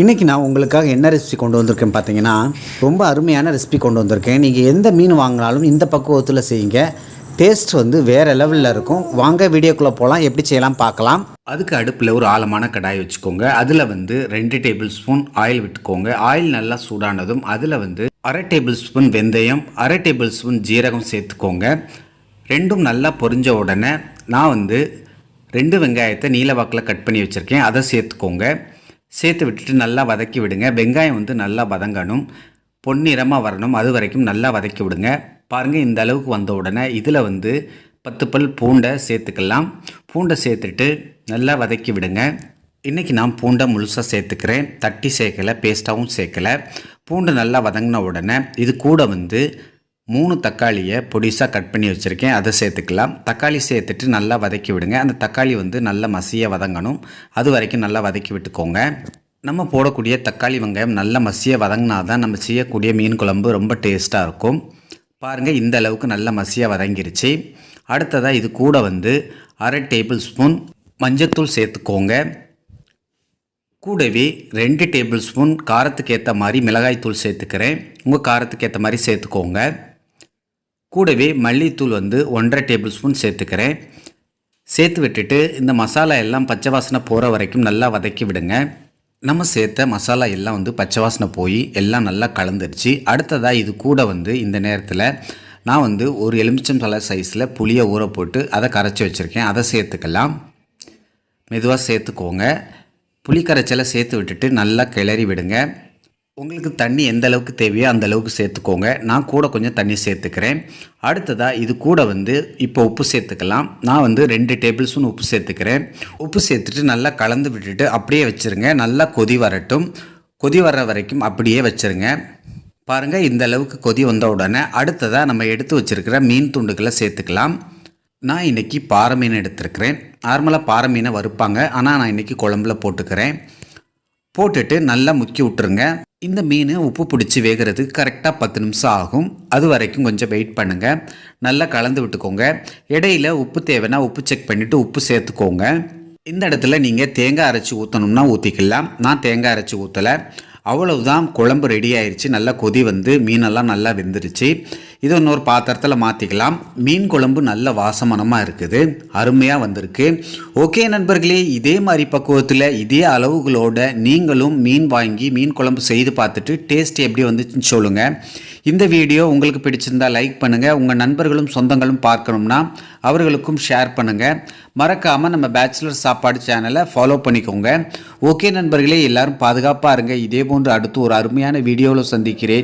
இன்றைக்கி நான் உங்களுக்காக என்ன ரெசிபி கொண்டு வந்திருக்கேன் பார்த்தீங்கன்னா ரொம்ப அருமையான ரெசிபி கொண்டு வந்திருக்கேன். நீங்கள் எந்த மீன் வாங்கினாலும் இந்த பக்குவத்தில் செய்யுங்க. டேஸ்ட் வந்து வேறு லெவலில் இருக்கும். வாங்க வீடியோக்குள்ளே போகலாம் எப்படி செய்யலாம் பார்க்கலாம். அதுக்கு அடுப்பில் ஒரு ஆழமான கடாய் வச்சுக்கோங்க. அதில் வந்து ரெண்டு டேபிள் ஸ்பூன் ஆயில் விட்டுக்கோங்க. ஆயில் நல்லா சூடானதும் அதில் வந்து அரை டேபிள் ஸ்பூன் வெந்தயம் அரை டேபிள் ஸ்பூன் ஜீரகம் சேர்த்துக்கோங்க. ரெண்டும் நல்லா பொரிஞ்ச உடனே நான் வந்து ரெண்டு வெங்காயத்தை நீல வாக்கில் கட் பண்ணி வச்சுருக்கேன். அதை சேர்த்துக்கோங்க. சேர்த்து விட்டுட்டு நல்லா வதக்கி விடுங்க. வெங்காயம் வந்து நல்லா வதங்கணும். பொன்னிறமாக வரணும். அது வரைக்கும் நல்லா வதக்கி விடுங்க. பாருங்கள் இந்த அளவுக்கு வந்த உடனே இதில் வந்து பத்து பல் பூண்டை சேர்த்துக்கலாம். பூண்டை சேர்த்துட்டு நல்லா வதக்கி விடுங்க. இன்றைக்கி நான் பூண்டை முழுசாக சேர்த்துக்கிறேன். தட்டி சேர்க்கலை பேஸ்ட்டாகவும் சேர்க்கலை. பூண்டு நல்லா வதங்கின உடனே இது கூட வந்து மூணு தக்காளியை பொடிசாக கட் பண்ணி வச்சுருக்கேன். அதை சேர்த்துக்கலாம். தக்காளி சேர்த்துட்டு நல்லா வதக்கி விடுங்க. அந்த தக்காளி வந்து நல்லா மசிய வதங்கணும். அது வரைக்கும் நல்லா வதக்கி விட்டுக்கோங்க. நம்ம போடக்கூடிய தக்காளி வெங்காயம் நல்ல மசிய வதங்கினா தான் நம்ம செய்யக்கூடிய மீன் குழம்பு ரொம்ப டேஸ்ட்டாக இருக்கும். பாருங்கள் இந்த அளவுக்கு நல்ல மசியாக வதங்கிருச்சு. அடுத்ததாக இது கூட வந்து அரை டேபிள் ஸ்பூன் மஞ்சத்தூள் சேர்த்துக்கோங்க. கூடவே ரெண்டு டேபிள் ஸ்பூன் காரத்துக்கு ஏற்ற மாதிரி மிளகாய்த்தூள் சேர்த்துக்கிறேன். உங்கள் காரத்துக்கு ஏற்ற மாதிரி சேர்த்துக்கோங்க. கூடவே மல்லித்தூள் வந்து ஒன்றரை டேபிள் ஸ்பூன் சேர்த்துக்கிறேன். சேர்த்து விட்டுட்டு இந்த மசாலா எல்லாம் பச்சை வாசனை போகிற வரைக்கும் நல்லா வதக்கி விடுங்க. நம்ம சேர்த்த மசாலா எல்லாம் வந்து பச்சை வாசனை போய் எல்லாம் நல்லா கலந்துருச்சு. அடுத்ததாக இது கூட வந்து இந்த நேரத்தில் நான் வந்து ஒரு எலுமிச்சம் தலை சைஸில் புளியை ஊற போட்டு அதை கரைச்சி வச்சுருக்கேன். அதை சேர்த்துக்கலாம். மெதுவாக சேர்த்துக்கோங்க. புளி கரைச்சலை சேர்த்து விட்டுட்டு நல்லா கிளறி விடுங்க. உங்களுக்கு தண்ணி எந்த அளவுக்கு தேவையோ அந்த அளவுக்கு சேர்த்துக்கோங்க. நான் கூட கொஞ்சம் தண்ணி சேர்த்துக்கிறேன். அடுத்ததாக இது கூட வந்து இப்போ உப்பு சேர்த்துக்கலாம். நான் வந்து ரெண்டு டேபிள் ஸ்பூன் உப்பு சேர்த்துக்கிறேன். உப்பு சேர்த்துட்டு நல்லா கலந்து விட்டுட்டு அப்படியே வச்சுருங்க. நல்லா கொதி வரட்டும். கொதி வர்ற வரைக்கும் அப்படியே வச்சுருங்க. பாருங்கள் இந்த அளவுக்கு கொதி வந்த உடனே அடுத்ததாக நம்ம எடுத்து வச்சுருக்கிற மீன் துண்டுகளை சேர்த்துக்கலாம். நான் இன்றைக்கி பாறை மீன் எடுத்திருக்கிறேன். நார்மலாக பாறை மீனை வறுப்பாங்க. ஆனால் நான் இன்றைக்கி குழம்புல போட்டுக்கிறேன். போட்டுட்டு நல்லா முக்கி விட்டுருங்க. இந்த மீன் உப்பு பிடிச்சி வேகிறதுக்கு கரெக்டாக பத்து நிமிஷம் ஆகும். அது வரைக்கும் கொஞ்சம் வெயிட் பண்ணுங்கள் நல்லா கலந்து விட்டுக்கோங்க. இடையில உப்பு தேவைன்னா உப்பு செக் பண்ணிவிட்டு உப்பு சேர்த்துக்கோங்க. இந்த இடத்துல நீங்கள் தேங்காய் அரைச்சி ஊற்றணும்னா ஊற்றிக்கலாம் நான் தேங்காய் அரைச்சி ஊற்றலை அவ்வளவுதான் குழம்பு ரெடி ஆயிடுச்சு நல்லா கொதி வந்து மீனெல்லாம் நல்லா வெந்துருச்சு. இது இன்னொரு பாத்திரத்தில் மாற்றிக்கலாம் மீன் குழம்பு நல்ல வாசமனமாக இருக்குது. அருமையாக வந்திருக்கு. ஓகே நண்பர்களே இதே மாதிரி பக்குவத்தில் இதே அளவுகளோட நீங்களும் மீன் வாங்கி மீன் குழம்பு செய்து பார்த்துட்டு டேஸ்ட் எப்படி வந்துச்சுன்னு சொல்லுங்கள் இந்த வீடியோ உங்களுக்கு பிடிச்சிருந்தா லைக் பண்ணுங்கள் உங்கள் நண்பர்களும் சொந்தங்களும் பார்க்கணும்னா அவர்களுக்கும் ஷேர் பண்ணுங்கள் மறக்காமல் நம்ம பேச்சுலர் சாப்பாடு சேனலை ஃபாலோ பண்ணிக்கோங்க. ஓகே நண்பர்களே எல்லாரும் பாதுகாப்பாக இருங்க. இதே போன்று அடுத்து ஒரு அருமையான வீடியோவில் சந்திக்கிறேன்.